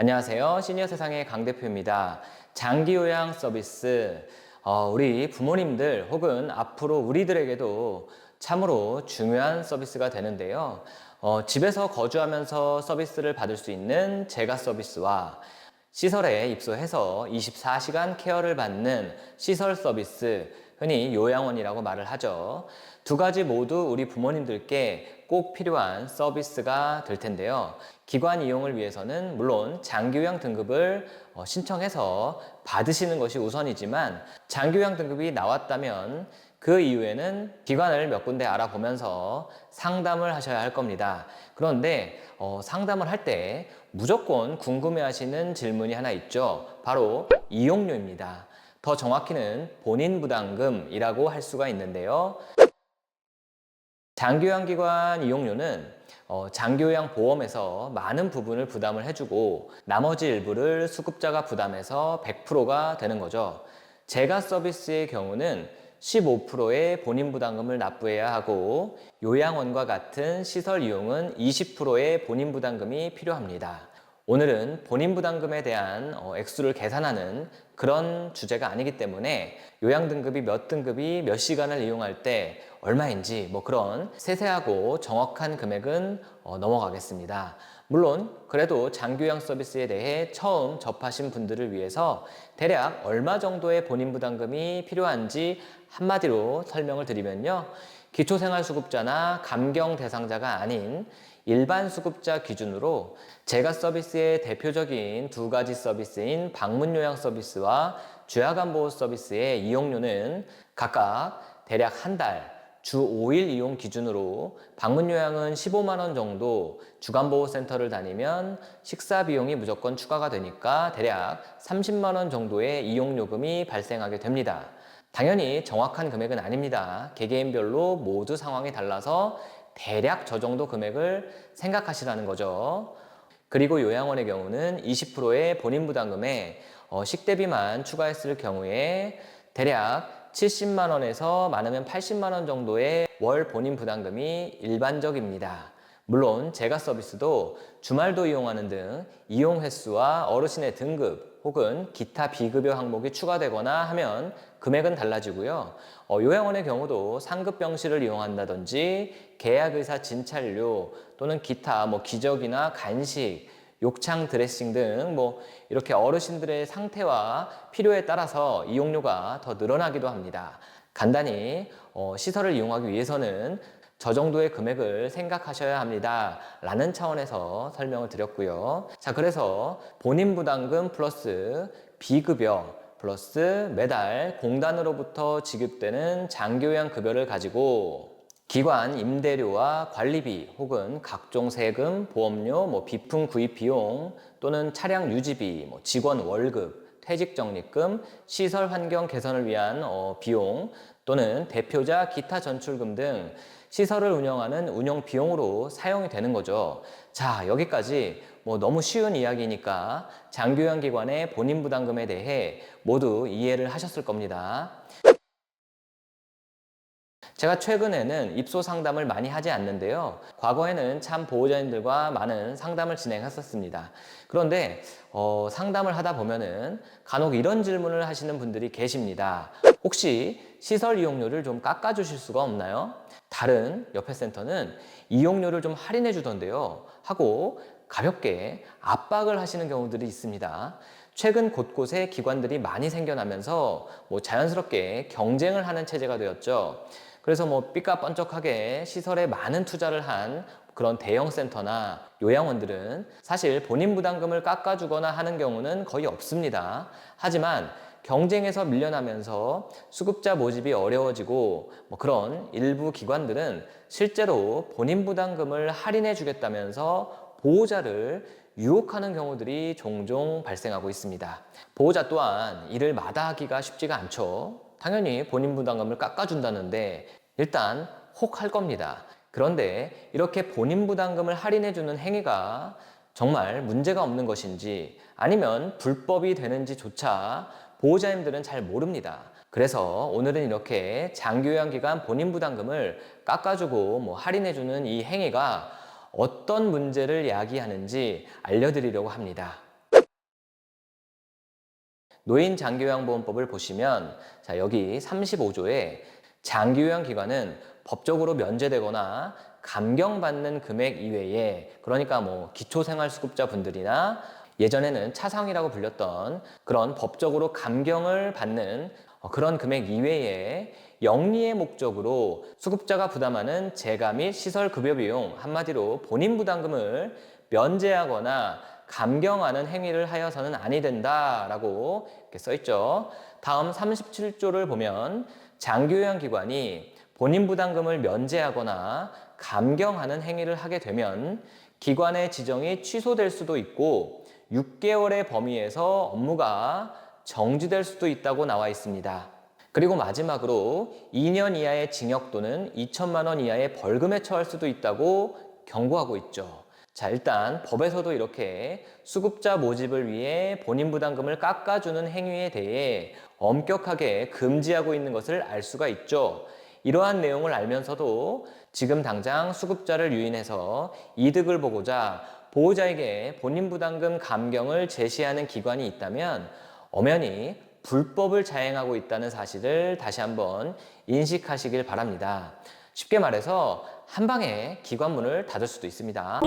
안녕하세요. 시니어 세상의 강 대표입니다. 장기 요양 서비스. 어, 우리 부모님들 혹은 앞으로 우리들에게도 참으로 중요한 서비스가 되는데요. 어, 집에서 거주하면서 서비스를 받을 수 있는 재가 서비스와 시설에 입소해서 24시간 케어를 받는 시설 서비스, 흔히 요양원이라고 말을 하죠. 두 가지 모두 우리 부모님들께 꼭 필요한 서비스가 될 텐데요. 기관 이용을 위해서는 물론 장기요양 등급을 어, 신청해서 받으시는 것이 우선이지만 장기요양 등급이 나왔다면 그 이후에는 기관을 몇 군데 알아보면서 상담을 하셔야 할 겁니다. 그런데 어, 상담을 할 때 무조건 궁금해하시는 질문이 하나 있죠. 바로 이용료입니다. 더 정확히는 본인 부담금이라고 할 수가 있는데요. 장기요양기관 이용료는 어, 장기요양 보험에서 많은 부분을 부담을 해주고 나머지 일부를 수급자가 부담해서 100%가 되는 거죠. 재가 서비스의 경우는 15%의 본인 부담금을 납부해야 하고 요양원과 같은 시설 이용은 20%의 본인 부담금이 필요합니다. 오늘은 본인 부담금에 대한 어, 액수를 계산하는 그런 주제가 아니기 때문에 요양 등급이 몇 등급이 몇 시간을 이용할 때 얼마인지 뭐 그런 세세하고 정확한 금액은 어, 넘어가겠습니다. 물론 그래도 장교양 서비스에 대해 처음 접하신 분들을 위해서 대략 얼마 정도의 본인 부담금이 필요한지 한마디로 설명을 드리면요. 기초생활수급자나 감경 대상자가 아닌 일반 수급자 기준으로 재가 서비스의 대표적인 두 가지 서비스인 방문 요양 서비스와 죄악안 보호 서비스의 이용료는 각각 대략 한 달, 주 5일 이용 기준으로 방문 요양은 15만 원 정도, 주간 보호 센터를 다니면 식사 비용이 무조건 추가가 되니까 대략 30만 원 정도의 이용 요금이 발생하게 됩니다. 당연히 정확한 금액은 아닙니다. 개개인별로 모두 상황이 달라서 대략 저 정도 금액을 생각하시라는 거죠. 그리고 요양원의 경우는 20%의 본인 부담금에 어, 식대비만 추가했을 경우에 대략 70만 원에서 많으면 80만 원 정도의 월 본인 부담금이 일반적입니다. 물론 제가 서비스도 주말도 이용하는 등 이용 횟수와 어르신의 등급 혹은 기타 비급여 항목이 추가되거나 하면 금액은 달라지고요. 어, 요양원의 경우도 상급 병실을 이용한다든지 계약 의사 진찰료 또는 기타 뭐 기저귀나 간식 욕창 드레싱 등 뭐 이렇게 어르신들의 상태와 필요에 따라서 이용료가 더 늘어나기도 합니다. 간단히 어, 시설을 이용하기 위해서는 저 정도의 금액을 생각하셔야 합니다. 라는 차원에서 설명을 드렸고요. 자, 그래서 본인 부담금 플러스 비급여 플러스 매달 공단으로부터 지급되는 장교양 급여를 가지고 기관 임대료와 관리비 혹은 각종 세금, 보험료, 뭐 비품 구입 비용 또는 차량 유지비, 뭐 직원 월급, 퇴직 적립금, 시설 환경 개선을 위한 어, 비용 또는 대표자 기타 전출금 등 시설을 운영하는 운영 비용으로 사용이 되는 거죠. 자, 여기까지 뭐 너무 쉬운 이야기니까 장교양 기관의 본인 부담금에 대해 모두 이해를 하셨을 겁니다. 제가 최근에는 입소 상담을 많이 하지 않는데요. 과거에는 참 보호자님들과 많은 상담을 진행했었습니다. 그런데 어, 상담을 하다 보면은 간혹 이런 질문을 하시는 분들이 계십니다. 혹시 시설 이용료를 좀 깎아주실 수가 없나요? 다른 옆에 센터는 이용료를 좀 할인해 주던데요. 하고 가볍게 압박을 하시는 경우들이 있습니다. 최근 곳곳에 기관들이 많이 생겨나면서 뭐 자연스럽게 경쟁을 하는 체제가 되었죠. 그래서 뭐 삐까뻔쩍하게 시설에 많은 투자를 한 그런 대형 센터나 요양원들은 사실 본인 부담금을 깎아주거나 하는 경우는 거의 없습니다. 하지만 경쟁에서 밀려나면서 수급자 모집이 어려워지고 뭐 그런 일부 기관들은 실제로 본인 부담금을 할인해 주겠다면서 보호자를 유혹하는 경우들이 종종 발생하고 있습니다. 보호자 또한 이를 마다하기가 쉽지가 않죠. 당연히 본인 부담금을 깎아준다는데 일단 혹 할 겁니다. 그런데 이렇게 본인 부담금을 할인해주는 행위가 정말 문제가 없는 것인지 아니면 불법이 되는지조차 보호자님들은 잘 모릅니다. 그래서 오늘은 이렇게 장교양기간 본인 부담금을 깎아주고 뭐 할인해주는 이 행위가 어떤 문제를 야기하는지 알려드리려고 합니다. 노인 장기요양보험법을 보시면 자 여기 35조에 장기요양기관은 법적으로 면제되거나 감경받는 금액 이외에 그러니까 뭐 기초생활수급자 분들이나 예전에는 차상이라고 불렸던 그런 법적으로 감경을 받는 어, 그런 금액 이외에 영리의 목적으로 수급자가 부담하는 재가 및 시설 급여 비용 한마디로 본인 부담금을 면제하거나 감경하는 행위를 하여서는 아니 된다라고 써 있죠. 다음 37조를 보면 장교양기관이 본인 부담금을 면제하거나 감경하는 행위를 하게 되면 기관의 지정이 취소될 수도 있고 6개월의 범위에서 업무가 정지될 수도 있다고 나와 있습니다. 그리고 마지막으로 2년 이하의 징역 또는 2천만 원 이하의 벌금에 처할 수도 있다고 경고하고 있죠. 자, 일단 법에서도 이렇게 수급자 모집을 위해 본인 부담금을 깎아주는 행위에 대해 엄격하게 금지하고 있는 것을 알 수가 있죠. 이러한 내용을 알면서도 지금 당장 수급자를 유인해서 이득을 보고자 보호자에게 본인 부담금 감경을 제시하는 기관이 있다면 엄연히 불법을 자행하고 있다는 사실을 다시 한번 인식하시길 바랍니다. 쉽게 말해서 한 방에 기관문을 닫을 수도 있습니다.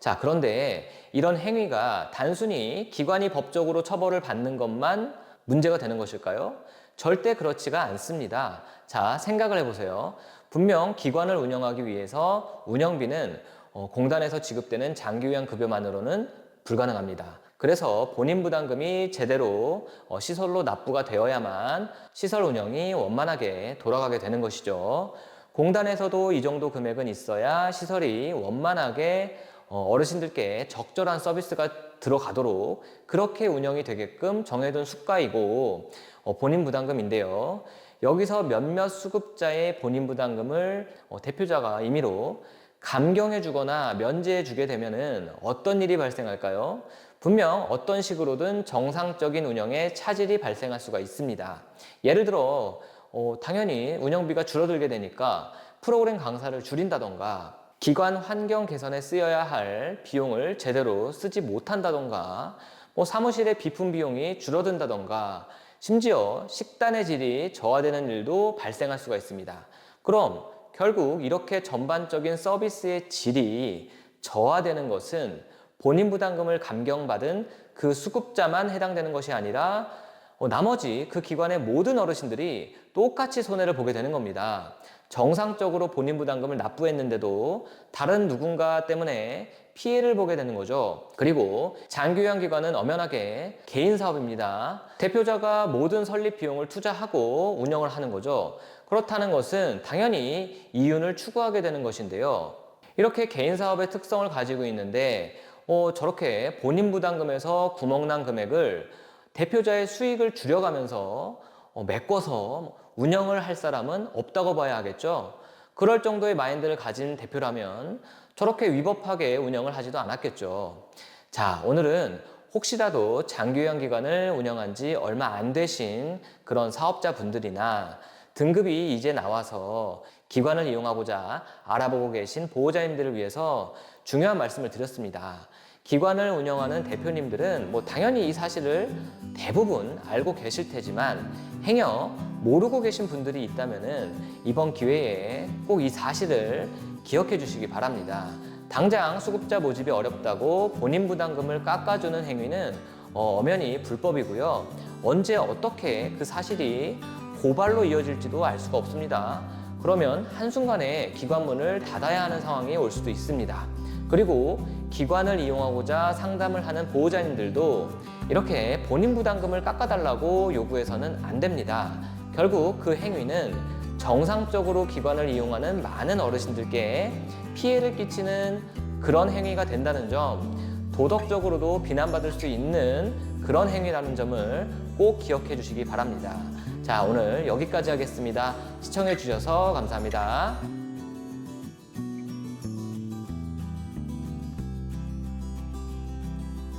자, 그런데 이런 행위가 단순히 기관이 법적으로 처벌을 받는 것만 문제가 되는 것일까요? 절대 그렇지가 않습니다. 자, 생각을 해보세요. 분명 기관을 운영하기 위해서 운영비는 어, 공단에서 지급되는 장기요양 급여만으로는 불가능합니다. 그래서 본인 부담금이 제대로 어, 시설로 납부가 되어야만 시설 운영이 원만하게 돌아가게 되는 것이죠. 공단에서도 이 정도 금액은 있어야 시설이 원만하게 어, 어르신들께 적절한 서비스가 들어가도록 그렇게 운영이 되게끔 정해둔 수가이고 어, 본인 부담금인데요. 여기서 몇몇 수급자의 본인 부담금을 어, 대표자가 임의로 감경해 주거나 면제해 주게 되면은 어떤 일이 발생할까요? 분명 어떤 식으로든 정상적인 운영에 차질이 발생할 수가 있습니다. 예를 들어 어, 당연히 운영비가 줄어들게 되니까 프로그램 강사를 줄인다던가 기관 환경 개선에 쓰여야 할 비용을 제대로 쓰지 못한다던가 뭐 사무실의 비품 비용이 줄어든다던가 심지어 식단의 질이 저하되는 일도 발생할 수가 있습니다. 그럼 결국 이렇게 전반적인 서비스의 질이 저하되는 것은 본인 부담금을 감경받은 그 수급자만 해당되는 것이 아니라 어, 나머지 그 기관의 모든 어르신들이 똑같이 손해를 보게 되는 겁니다. 정상적으로 본인 부담금을 납부했는데도 다른 누군가 때문에 피해를 보게 되는 거죠. 그리고 장교양기관은 엄연하게 개인 사업입니다. 대표자가 모든 설립 비용을 투자하고 운영을 하는 거죠. 그렇다는 것은 당연히 이윤을 추구하게 되는 것인데요. 이렇게 개인 사업의 특성을 가지고 있는데 어, 저렇게 본인 부담금에서 구멍난 금액을 대표자의 수익을 줄여가면서 어, 메꿔서 운영을 할 사람은 없다고 봐야 하겠죠. 그럴 정도의 마인드를 가진 대표라면 저렇게 위법하게 운영을 하지도 않았겠죠. 자, 오늘은 혹시라도 장교양 기관을 운영한 지 얼마 안 되신 그런 사업자분들이나 등급이 이제 나와서 기관을 이용하고자 알아보고 계신 보호자님들을 위해서 중요한 말씀을 드렸습니다. 기관을 운영하는 대표님들은 뭐 당연히 이 사실을 대부분 알고 계실 테지만 행여 모르고 계신 분들이 있다면은 이번 기회에 꼭 이 사실을 기억해 주시기 바랍니다. 당장 수급자 모집이 어렵다고 본인 부담금을 깎아주는 행위는 어, 엄연히 불법이고요. 언제 어떻게 그 사실이 고발로 이어질지도 알 수가 없습니다. 그러면 한순간에 기관문을 닫아야 하는 상황이 올 수도 있습니다. 그리고 기관을 이용하고자 상담을 하는 보호자님들도 이렇게 본인 부담금을 깎아달라고 요구해서는 안 됩니다. 결국 그 행위는 정상적으로 기관을 이용하는 많은 어르신들께 피해를 끼치는 그런 행위가 된다는 점, 도덕적으로도 비난받을 수 있는 그런 행위라는 점을 꼭 기억해 주시기 바랍니다. 자, 오늘 여기까지 하겠습니다. 시청해 주셔서 감사합니다.